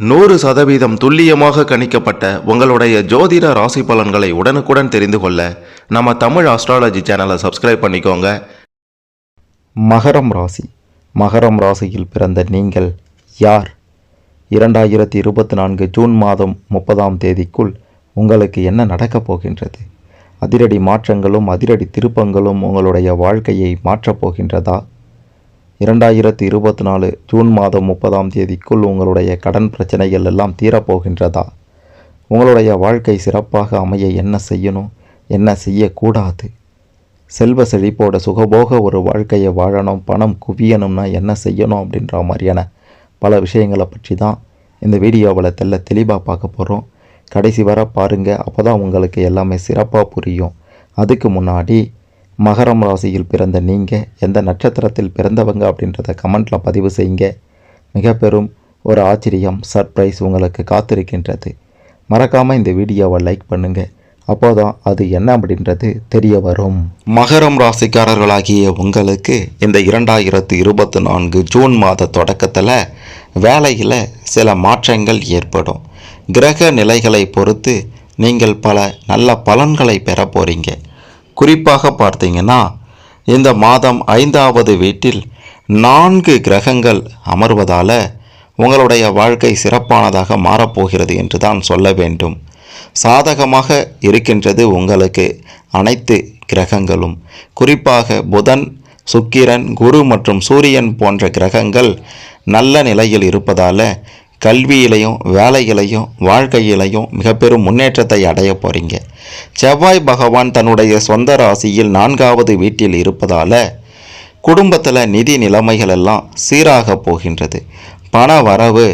நூறு சதவீதம் துல்லியமாக கணிக்கப்பட்ட உங்களுடைய ஜோதிட ராசி பலன்களை உடனுக்குடன் தெரிந்து கொள்ள நம்ம தமிழ் ஆஸ்ட்ராலஜி சேனலை சப்ஸ்கிரைப் பண்ணிக்கோங்க. மகரம் ராசி. மகரம் ராசியில் பிறந்த நீங்கள் யார்? இரண்டாயிரத்தி இருபத்தி நான்கு ஜூன் மாதம் முப்பதாம் தேதிக்குள் உங்களுக்கு என்ன நடக்கப் போகின்றது? அதிரடி மாற்றங்களும் அதிரடி திருப்பங்களும் உங்களுடைய வாழ்க்கையை மாற்றப் போகின்றதா? இரண்டாயிரத்தி இருபத்தி நாலு ஜூன் மாதம் முப்பதாம் தேதிக்குள் உங்களுடைய கடன் பிரச்சனைகள் எல்லாம் தீரப்போகின்றதா? உங்களுடைய வாழ்க்கை சிறப்பாக அமைய என்ன செய்யணும்? என்ன செய்யக்கூடாது? செல்வ செழிப்போட சுகபோக ஒரு வாழ்க்கையை வாழணும் பணம் குவியணும்னா என்ன செய்யணும் அப்படின்ற மாதிரியான பல விஷயங்களை பற்றி தான் இந்த வீடியோவில் தெல்ல தெளிவாக பார்க்க போகிறோம் கடைசி வர பாருங்கள் அப்போ தான் உங்களுக்கு எல்லாமே சிறப்பாக புரியும். அதுக்கு முன்னாடி மகரம் ராசியில் பிறந்த நீங்கள் எந்த நட்சத்திரத்தில் பிறந்தவங்க அப்படின்றத கமெண்ட்டில் பதிவு செய்யுங்க. மிக பெரும் ஒரு ஆச்சரியம் சர்ப்ரைஸ் உங்களுக்கு காத்திருக்கின்றது. மறக்காமல் இந்த வீடியோவை லைக் பண்ணுங்கள் அப்போதான் அது என்ன அப்படின்றது தெரிய வரும். மகரம் ராசிக்காரர்களாகிய உங்களுக்கு இந்த இரண்டாயிரத்து இருபத்தி நான்கு ஜூன் மாத தொடக்கத்தில் வேலையில் சில மாற்றங்கள் ஏற்படும். கிரக நிலைகளை பொறுத்து நீங்கள் பல நல்ல பலன்களை பெற போகிறீங்க குறிப்பாக பார்த்தீங்கன்னா இந்த மாதம் ஐந்தாவது வீட்டில் நான்கு கிரகங்கள் அமர்வதால் உங்களுடைய வாழ்க்கை சிறப்பானதாக மாறப்போகிறது என்று தான் சொல்ல வேண்டும். சாதகமாக இருக்கின்றது உங்களுக்கு அனைத்து கிரகங்களும். குறிப்பாக புதன் சுக்கிரன் குரு மற்றும் சூரியன் போன்ற கிரகங்கள் நல்ல நிலையில் இருப்பதால் கல்வியிலையும் வேலையிலையும் வாழ்க்கையிலையும் மிக பெரும் முன்னேற்றத்தை அடைய போகிறீங்க செவ்வாய் பகவான் தன்னுடைய சொந்த ராசியில் நான்காவது வீட்டில் இருப்பதால் குடும்பத்தில் நிதி நிலைமைகள் எல்லாம் சீராக போகின்றது. பண வரவு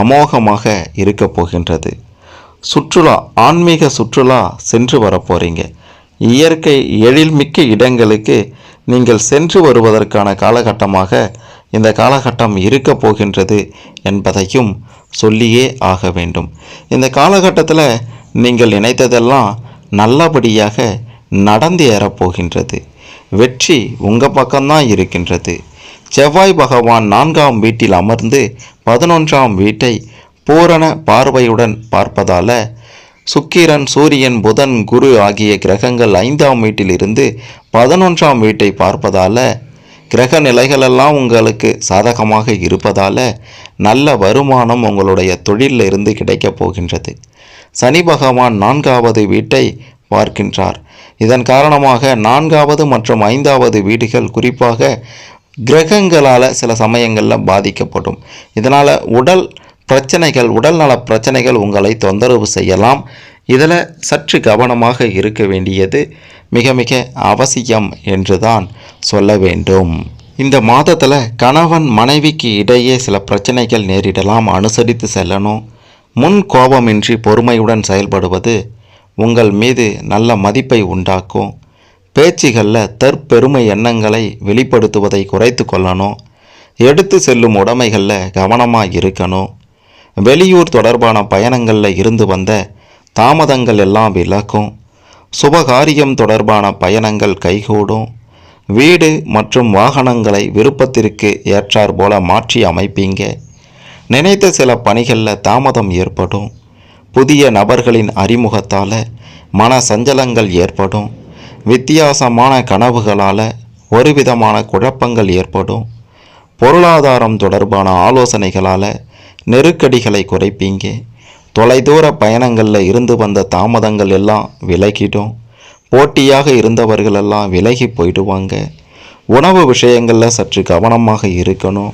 அமோகமாக இருக்க போகின்றது. சுற்றுலா ஆன்மீக சுற்றுலா சென்று வரப்போகிறீங்க இயற்கை எழில்மிக்க இடங்களுக்கு நீங்கள் சென்று வருவதற்கான காலகட்டமாக இந்த காலகட்டம் இருக்க போகின்றது என்பதையும் சொல்லியே ஆக வேண்டும். இந்த காலகட்டத்தில் நீங்கள் நினைத்ததெல்லாம் நல்லபடியாக நடந்து ஏறப்போகின்றது. வெற்றி உங்கள் பக்கம்தான் இருக்கின்றது. செவ்வாய் பகவான் நான்காம் வீட்டில் அமர்ந்து பதினொன்றாம் வீட்டை பூரண பார்வையுடன் பார்ப்பதால சுக்கிரன் சூரியன் புதன் குரு ஆகிய கிரகங்கள் ஐந்தாம் வீட்டிலிருந்து பதினொன்றாம் வீட்டை பார்ப்பதால கிரக நிலைகளெல்லாம் உங்களுக்கு சாதகமாக இருப்பதால் நல்ல வருமானம் உங்களுடைய தொழிலில் இருந்து கிடைக்கப் போகின்றது. சனி பகவான் நான்காவது வீட்டை பார்க்கின்றார். இதன் காரணமாக நான்காவது மற்றும் ஐந்தாவது வீடுகள் குறிப்பாக கிரகங்களால் சில சமயங்களில் பாதிக்கப்படும். இதனால் உடல் பிரச்சனைகள் உடல்நல பிரச்சனைகள் உங்களை தொந்தரவு செய்யலாம். இதில் சற்று கவனமாக இருக்க வேண்டியது மிக மிக அவசியம் என்றுதான் சொல்ல வேண்டும். இந்த மாதத்தில் கணவன் மனைவிக்கு இடையே சில பிரச்சனைகள் நேரிடலாம் அனுசரித்து செல்லணும். முன் கோபமின்றி பொறுமையுடன் செயல்படுவது உங்கள் மீது நல்ல மதிப்பை உண்டாக்கும். பேச்சுகளில் தற்பெருமை எண்ணங்களை வெளிப்படுத்துவதை குறைத்து கொள்ளணும். எடுத்து செல்லும் உடைமைகளில் கவனமாக இருக்கணும். வெளியூர் தொடர்பான பயணங்களில் இருந்து வந்த தாமதங்கள் எல்லாம் விலக்கும் சுபகாரியம் தொடர்பான பயணங்கள் கைகூடும். வீடு மற்றும் வாகனங்களை விருப்பத்திற்கு ஏற்றார் போல மாற்றி அமைப்பீங்க. நினைத்த சில பணிகளில் தாமதம் ஏற்படும். புதிய நபர்களின் அறிமுகத்தால் மன சஞ்சலங்கள் ஏற்படும். வித்தியாசமான கனவுகளால் ஒரு விதமான குழப்பங்கள் ஏற்படும். பொருளாதாரம் தொடர்பான ஆலோசனைகளால் நெருக்கடிகளை குறைப்பீங்க. தொலைதூர பயணங்களில் இருந்து வந்த தாமதங்கள் எல்லாம் விலகிடும் போட்டியாக இருந்தவர்களெல்லாம் விலகி போயிடுவாங்க. உணவு விஷயங்களில் சற்று கவனமாக இருக்கணும்.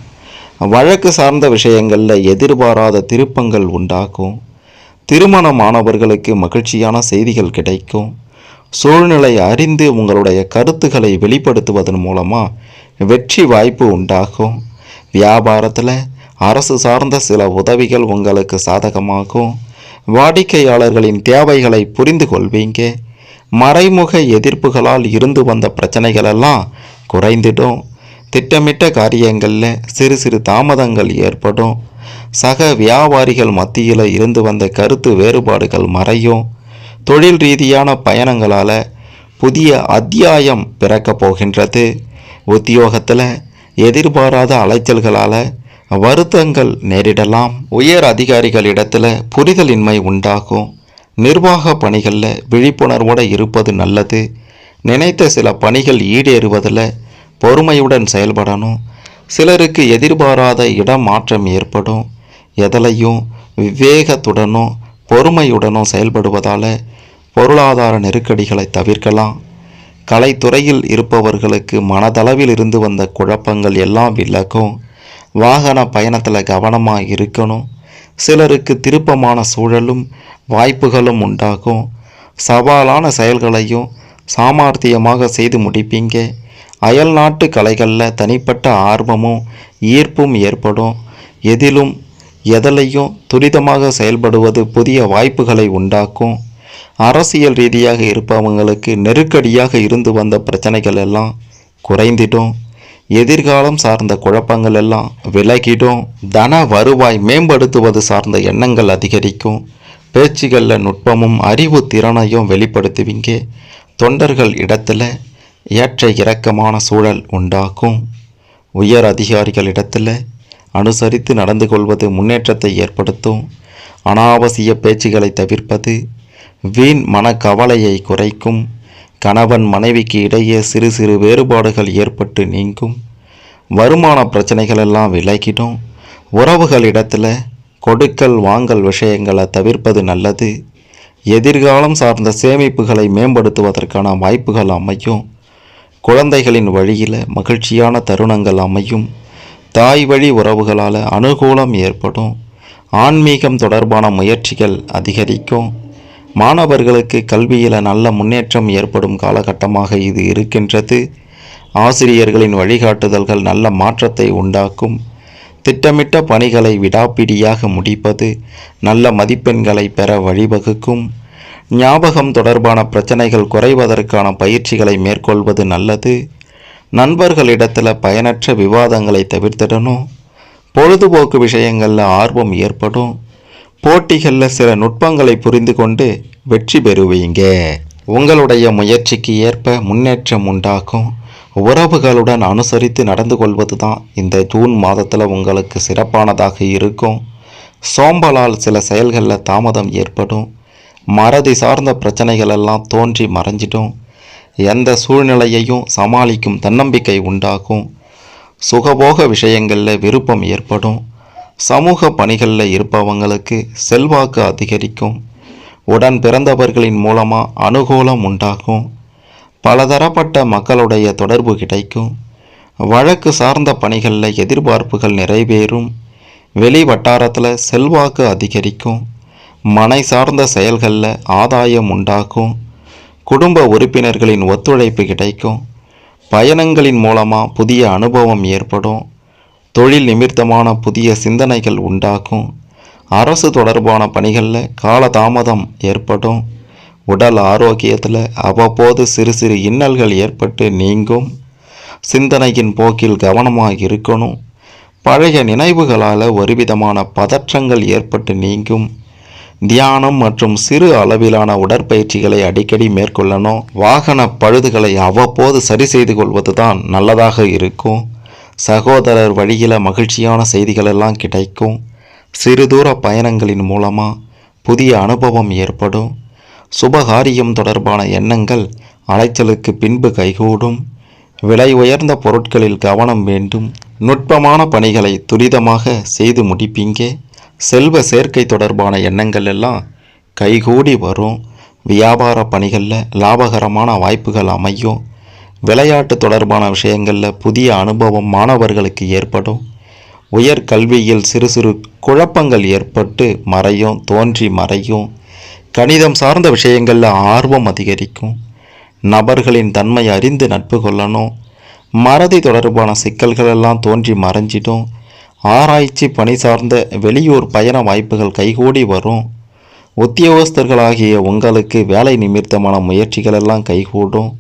வழக்கு சார்ந்த விஷயங்களில் எதிர்பாராத திருப்பங்கள் உண்டாகும். திருமணமானவர்களுக்கு மகிழ்ச்சியான செய்திகள் கிடைக்கும். சூழ்நிலை அறிந்து உங்களுடைய கருத்துக்களை வெளிப்படுத்துவதன் மூலமாக வெற்றி வாய்ப்பு உண்டாகும். வியாபாரத்தில் அரசு சார்ந்த சில உதவிகள் உங்களுக்கு சாதகமாகும். வாடிக்கையாளர்களின் தேவைகளை புரிந்து கொள்வீங்க. மறைமுக எதிர்ப்புகளால் இருந்து வந்த பிரச்சனைகளெல்லாம் குறைந்திடும். திட்டமிட்ட காரியங்களில் சிறு சிறு தாமதங்கள் ஏற்படும். சக வியாபாரிகள் மத்தியில் இருந்து வந்த கருத்து வேறுபாடுகள் மறையும். தொழில் ரீதியான பயணங்களால் புதிய அத்தியாயம் பிறக்கப் போகின்றது. உத்தியோகத்தில் எதிர்பாராத அலைச்சல்களால் வருத்தங்கள் நேரிடலாம். உயர் அதிகாரிகளிடத்துல புரிதலின்மை உண்டாகும். நிர்வாக பணிகளில் விழிப்புணர்வோடு இருப்பது நல்லது. நினைத்த சில பணிகள் ஈடேறுவதில் பொறுமையுடன் செயல்படணும். சிலருக்கு எதிர்பாராத இடம் மாற்றம் ஏற்படும். எதலையும் விவேகத்துடனும் பொறுமையுடனும் செயல்படுவதால் பொருளாதார நெருக்கடிகளை தவிர்க்கலாம். கலைத்துறையில் இருப்பவர்களுக்கு மனதளவில் இருந்து வந்த குழப்பங்கள் எல்லாம் விலகும். வாகன பயணத்தில் கவனமாக இருக்கணும். சிலருக்கு திருப்பமான சூழலும் வாய்ப்புகளும் உண்டாகும். சவாலான செயல்களையும் சாமர்த்தியமாக செய்து முடிப்பீங்க. அயல்நாட்டு கலைகளில் தனிப்பட்ட ஆர்வமும் ஈர்ப்பும் ஏற்படும். எதிலும் எதலையும் துரிதமாக செயல்படுவது புதிய வாய்ப்புகளை உண்டாக்கும். அரசியல் ரீதியாக இருப்பவங்களுக்கு நெருக்கடியாக இருந்து வந்த பிரச்சனைகள் எல்லாம் குறைந்திடும். எதிர்காலம் சார்ந்த குழப்பங்கள் எல்லாம் விலகிடும். தன வருவாய் மேம்படுத்துவது சார்ந்த எண்ணங்கள் அதிகரிக்கும். பேச்சுகளில் நுட்பமும் அறிவு திறனையும் வெளிப்படுத்துவீங்க. தொண்டர்கள் இடத்துல ஏற்ற இறக்கமான சூழல் உண்டாக்கும் உயர் அதிகாரிகள் இடத்துல அனுசரித்து நடந்து கொள்வது முன்னேற்றத்தை ஏற்படுத்தும். அனாவசிய பேச்சுகளை தவிர்ப்பது வீண் மனக்கவலையை குறைக்கும். கணவன் மனைவிக்கு இடையே சிறு சிறு வேறுபாடுகள் ஏற்பட்டு நீங்கும். வருமான பிரச்சனைகள் எல்லாம் விலகிடும். உறவுகளிடத்தில் கொடுக்கல் வாங்கல் விஷயங்களை தவிர்ப்பது நல்லது. எதிர்காலம் சார்ந்த சேமிப்புகளை மேம்படுத்துவதற்கான வாய்ப்புகள் அமையும். குழந்தைகளின் வழியில் மகிழ்ச்சியான தருணங்கள் அமையும். தாய் வழி உறவுகளால் அனுகூலம் ஏற்படும். ஆன்மீகம் தொடர்பான முயற்சிகள் அதிகரிக்கும். மாணவர்களுக்கு கல்வியில் நல்ல முன்னேற்றம் ஏற்படும் காலகட்டமாக இது இருக்கின்றது. ஆசிரியர்களின் வழிகாட்டுதல்கள் நல்ல மாற்றத்தை உண்டாக்கும். திட்டமிட்ட பணிகளை விடாப்பிடியாக முடிப்பது நல்ல மதிப்பெண்களை பெற வழிவகுக்கும். ஞாபகம் தொடர்பான பிரச்சனைகள் குறைவதற்கான பயிற்சிகளை மேற்கொள்வது நல்லது. நண்பர்களிடத்தில் பயனற்ற விவாதங்களை தவிர்த்திடணும். பொழுதுபோக்கு விஷயங்களில் ஆர்வம் ஏற்படும். போட்டிகளில் சில நுட்பங்களை புரிந்து கொண்டு வெற்றி பெறுவீங்க. உங்களுடைய முயற்சிக்கு ஏற்ப முன்னேற்றம் உண்டாக்கும் உறவுகளுடன் அனுசரித்து நடந்து கொள்வது தான் இந்த ஜூன் மாதத்தில் உங்களுக்கு சிறப்பானதாக இருக்கும். சோம்பலால் சில செயல்களில் தாமதம் ஏற்படும். மறதி சார்ந்த பிரச்சனைகள் எல்லாம் தோன்றி மறைஞ்சிடும். எந்த சூழ்நிலையையும் சமாளிக்கும் தன்னம்பிக்கை உண்டாகும். சுகபோக விஷயங்களில் விருப்பம் ஏற்படும். சமூக பணிகளில் இருப்பவங்களுக்கு செல்வாக்கு அதிகரிக்கும். உடன் பிறந்தவர்களின் மூலமாக அனுகூலம் உண்டாகும். பலதரப்பட்ட மக்களுடைய தொடர்பு கிடைக்கும். வழக்கு சார்ந்த பணிகளில் எதிர்பார்ப்புகள் நிறைவேறும். வெளி வட்டாரத்தில் செல்வாக்கு அதிகரிக்கும். மனை சார்ந்த செயல்களில் ஆதாயம் உண்டாகும். குடும்ப உறுப்பினர்களின் ஒத்துழைப்பு கிடைக்கும். பயணங்களின் மூலமாக புதிய அனுபவம் ஏற்படும். தொழில் நிமித்தமான புதிய சிந்தனைகள் உண்டாகும். அரசு தொடர்பான பணிகளில் காலதாமதம் ஏற்படும். உடல் ஆரோக்கியத்தில் அவ்வப்போது சிறு சிறு இன்னல்கள் ஏற்பட்டு நீங்கும். சிந்தனையின் போக்கில் கவனமாக இருக்கணும். பழைய நினைவுகளால் ஒருவிதமான பதற்றங்கள் ஏற்பட்டு நீங்கும். தியானம் மற்றும் சிறு அளவிலான உடற்பயிற்சிகளை அடிக்கடி மேற்கொள்ளணும். வாகன பழுதுகளை அவ்வப்போது சரி செய்து கொள்வது தான் நல்லதாக இருக்கும். சகோதரர் வழியில் மகிழ்ச்சியான செய்திகளெல்லாம் கிடைக்கும். சிறு தூர பயணங்களின் மூலமாக புதிய அனுபவம் ஏற்படும். சுபகாரியம் தொடர்பான எண்ணங்கள் அலைச்சலுக்கு பின்பு கைகூடும். விலை உயர்ந்த பொருட்களில் கவனம் வேண்டும். நுட்பமான பணிகளை துரிதமாக செய்து முடிப்பீங்க. செல்வ சேர்க்கை தொடர்பான எண்ணங்கள் எல்லாம் கைகூடி வரும். வியாபார பணிகளில் லாபகரமான வாய்ப்புகள் அமையும். விளையாட்டு தொடர்பான விஷயங்களில் புதிய அனுபவம் மாணவர்களுக்கு ஏற்படும். உயர் கல்வியில் சிறு சிறு குழப்பங்கள் ஏற்பட்டு மறையும் தோன்றி மறையும். கணிதம் சார்ந்த விஷயங்களில் ஆர்வம் அதிகரிக்கும். நபர்களின் தன்மை அறிந்து நட்பு கொள்ளணும். மறதி தொடர்பான சிக்கல்கள் எல்லாம் தோன்றி மறைஞ்சிடும். ஆராய்ச்சி பணி சார்ந்த வெளியூர் பயண வாய்ப்புகள் கைகூடி வரும். உத்தியோகஸ்தர்களாகிய உங்களுக்கு வேலை நிமித்தமான முயற்சிகள் எல்லாம் கைகூடும்.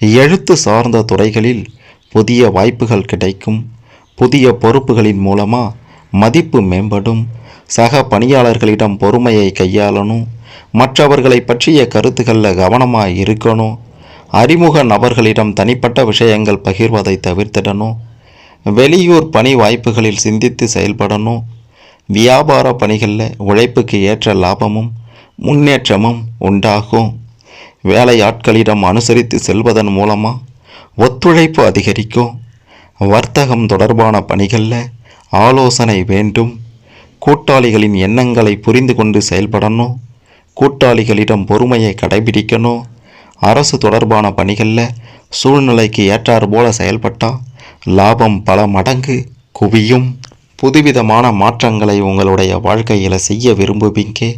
எழுத்து சார்ந்த துறைகளில் புதிய வாய்ப்புகள் கிடைக்கும். புதிய பொறுப்புகளின் மூலமாக மதிப்பு மேம்படும். சக பணியாளர்களிடம் பொறுமையை கையாளணும். மற்றவர்களை பற்றிய கருத்துக்களில் கவனமாக இருக்கணும். அறிமுக நபர்களிடம் தனிப்பட்ட விஷயங்கள் பகிர்வதை தவிர்த்திடணும். வெளியூர் பணி வாய்ப்புகளில் சிந்தித்து செயல்படணும். வியாபார பணிகளில் உழைப்புக்கு ஏற்ற லாபமும் முன்னேற்றமும் உண்டாகும். வேலையாட்களிடம் அனுசரித்து செல்வதன் மூலமாக ஒத்துழைப்பு அதிகரிக்கும். வர்த்தகம் தொடர்பான பணிகளில் ஆலோசனை வேண்டும். கூட்டாளிகளின் எண்ணங்களை புரிந்து கொண்டு செயல்படணும். கூட்டாளிகளிடம் பொறுமையை கடைபிடிக்கணும். அரசு தொடர்பான பணிகளில் சூழ்நிலைக்கு ஏற்றாறு போல செயல்பட்டால் லாபம் பல மடங்கு குவியும். புதுவிதமான மாற்றங்களை உங்களுடைய வாழ்க்கையில் செய்ய விரும்புவீங்க.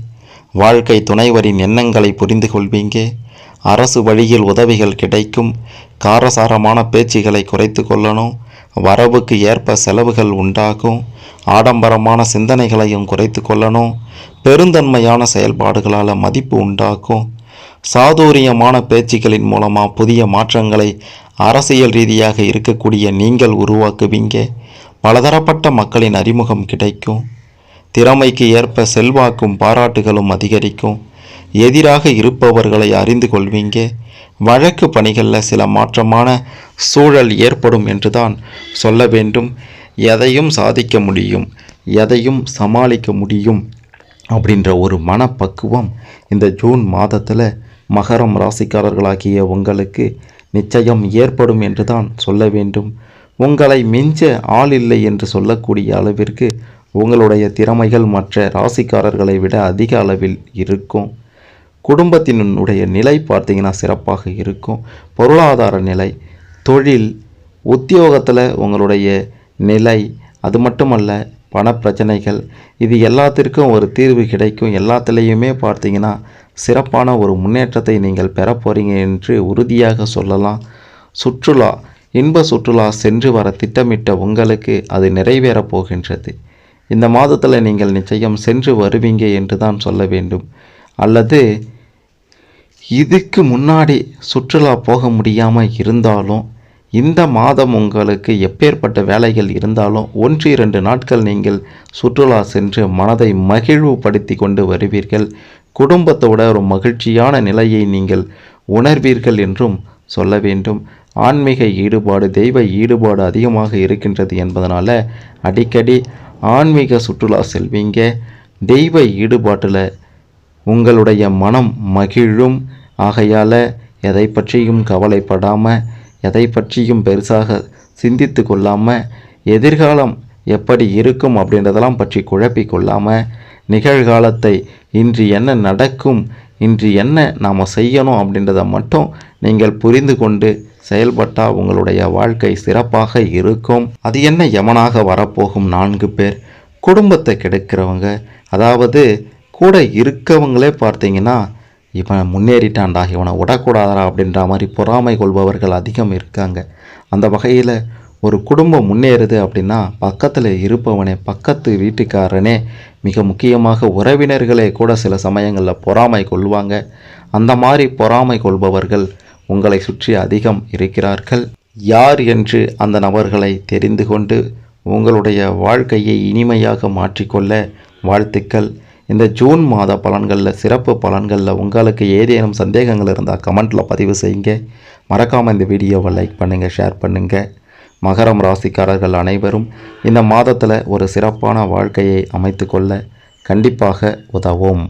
வாழ்க்கை துணைவரின் எண்ணங்களை புரிந்து கொள்வீங்க. அரசு வழியில் உதவிகள் கிடைக்கும். காரசாரமான பேச்சுகளை குறைத்து கொள்ளணும். வரவுக்கு ஏற்ப செலவுகள் உண்டாகும். ஆடம்பரமான சிந்தனைகளையும் குறைத்து கொள்ளணும். பெருந்தன்மையான செயல்பாடுகளால் மதிப்பு உண்டாக்கும் சாதுரியமான பேச்சுக்களின் மூலமாக புதிய மாற்றங்களை அரசியல் ரீதியாக இருக்கக்கூடிய நீங்கள் உருவாக்குவீங்க. பலதரப்பட்ட மக்களின் அறிமுகம் கிடைக்கும். திறமைக்கு ஏற்ப செல்வாக்கும் பாராட்டுகளும் அதிகரிக்கும். எதிராக இருப்பவர்களை அறிந்து கொள்வீங்க. வழக்கு பணிகளில் சில மாற்றமான சூழல் ஏற்படும் என்றுதான் சொல்ல வேண்டும். எதையும் சாதிக்க முடியும் எதையும் சமாளிக்க முடியும் அப்படின்ற ஒரு மனப்பக்குவம் இந்த ஜூன் மாதத்தில் மகரம் ராசிக்காரர்களாகிய உங்களுக்கு நிச்சயம் ஏற்படும் என்று தான் சொல்ல வேண்டும். உங்களை மிஞ்ச ஆள் இல்லை என்று சொல்லக்கூடிய அளவிற்கு உங்களுடைய திறமைகள் மற்ற ராசிக்காரர்களை விட அதிக அளவில் இருக்கும். குடும்பத்தினுடைய நிலை பார்த்தீங்கன்னா சிறப்பாக இருக்கும். பொருளாதார நிலை தொழில் உத்தியோகத்தில் உங்களுடைய நிலை அது மட்டுமல்ல பணப்பிரச்சனைகள் இது எல்லாத்திற்கும் ஒரு தீர்வு கிடைக்கும். எல்லாத்துலேயுமே பார்த்தீங்கன்னா சிறப்பான ஒரு முன்னேற்றத்தை நீங்கள் பெற போகிறீங்க என்று உறுதியாக சொல்லலாம். சுற்றுலா இன்ப சுற்றுலா சென்று வர திட்டமிட்ட உங்களுக்கு அது நிறைவேறப் போகின்றது. இந்த மாதத்தில் நீங்கள் நிச்சயம் சென்று வருவீங்க என்று தான் சொல்ல வேண்டும். அல்லது இதுக்கு முன்னாடி சுற்றுலா போக முடியாமல் இருந்தாலும் இந்த மாதம் உங்களுக்கு எப்பேற்பட்ட வேலைகள் இருந்தாலும் ஒன்று இரண்டு நாட்கள் நீங்கள் சுற்றுலா சென்று மனதை மகிழ்வுபடுத்தி கொண்டு வருவீர்கள். குடும்பத்தோட ஒரு மகிழ்ச்சியான நிலையை நீங்கள் உணர்வீர்கள் என்றும் சொல்ல வேண்டும். ஆன்மீக ஈடுபாடு தெய்வ ஈடுபாடு அதிகமாக இருக்கின்றது என்பதனால் அடிக்கடி ஆன்மீக சுற்றுலா செல்வீங்க. தெய்வ ஈடுபாட்டில் உங்களுடைய மனம் மகிழும். ஆகையால் எதை பற்றியும் கவலைப்படாமல் எதை பற்றியும் பெருசாக சிந்தித்து கொள்ளாமல் எதிர்காலம் எப்படி இருக்கும் அப்படின்றதெல்லாம் பற்றி குழப்பி கொள்ளாமல் நிகழ்காலத்தை இன்று என்ன நடக்கும் இன்று என்ன நாம் செய்யணும் அப்படின்றத மட்டும் நீங்கள் புரிந்து கொண்டு செயல்பட்டால் உங்களுடைய வாழ்க்கை சிறப்பாக இருக்கும். அது என்ன யமனாக வரப்போகும் நான்கு பேர்? குடும்பத்தை கெடுக்கிறவங்க அதாவது கூட இருக்கவங்களே பார்த்தீங்கன்னா இவன் முன்னேறிட்டான்டா இவனை விடக்கூடாதா அப்படின்ற மாதிரி பொறாமை கொள்பவர்கள் அதிகம் இருக்காங்க. அந்த வகையில் ஒரு குடும்பம் முன்னேறுது அப்படின்னா பக்கத்தில் இருப்பவனே பக்கத்து வீட்டுக்காரனே மிக முக்கியமாக உறவினர்களே கூட சில சமயங்களில் பொறாமை கொள்வாங்க. அந்த மாதிரி பொறாமை கொள்பவர்கள் உங்களை சுற்றி அதிகம் இருக்கிறார்கள். யார் என்று அந்த நபர்களை தெரிந்து கொண்டு உங்களுடைய வாழ்க்கையை இனிமையாக மாற்றிக்கொள்ள வாழ்த்துக்கள். இந்த ஜூன் மாத பலன்களில் சிறப்பு பலன்களில் உங்களுக்கு ஏதேனும் சந்தேகங்கள் இருந்தால் கமெண்ட்டில் பதிவு செய்யுங்க. மறக்காமல் இந்த வீடியோவை லைக் பண்ணுங்கள் ஷேர் பண்ணுங்கள் மகரம் ராசிக்காரர்கள் அனைவரும் இந்த மாதத்தில் ஒரு சிறப்பான வாழ்க்கையை அமைத்து கொள்ள கண்டிப்பாக உதவும்.